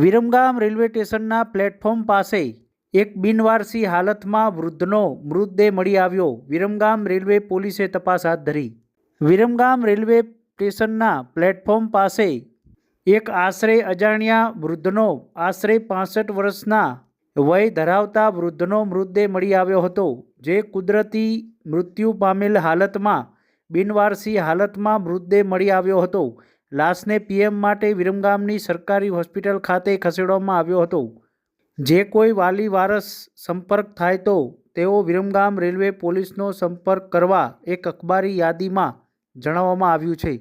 Viramgam railway સ્ટેશનના platform પાસે એક બિનવારસી હાલતમાં વૃદ્ધનો મૃતદેહ મળી આવ્યો. વિરમગામ રેલવે પોલીસે તપાસ હાથ ધરી. વિરમગામ રેલવે સ્ટેશનના પ્લેટફોર્મ પાસે એક આશરે અજાણ્યા વૃદ્ધનો, આશરે પાસઠ વર્ષના વય ધરાવતા વૃદ્ધનો મૃતદેહ મળી આવ્યો હતો, જે કુદરતી મૃત્યુ પામેલ હાલતમાં બિનવારસી હાલતમાં મૃતદેહ મળી આવ્યો હતો. લાશને પીએમ માટે વિરમગામની સરકારી હોસ્પિટલ ખાતે ખસેડવામાં આવ્યો હતો. જે કોઈ વાલી વારસ સંપર્ક થાય તો તેઓ વિરમગામ રેલવે પોલીસનો સંપર્ક કરવા એક અખબારી યાદીમાં જણાવવામાં આવ્યું છે.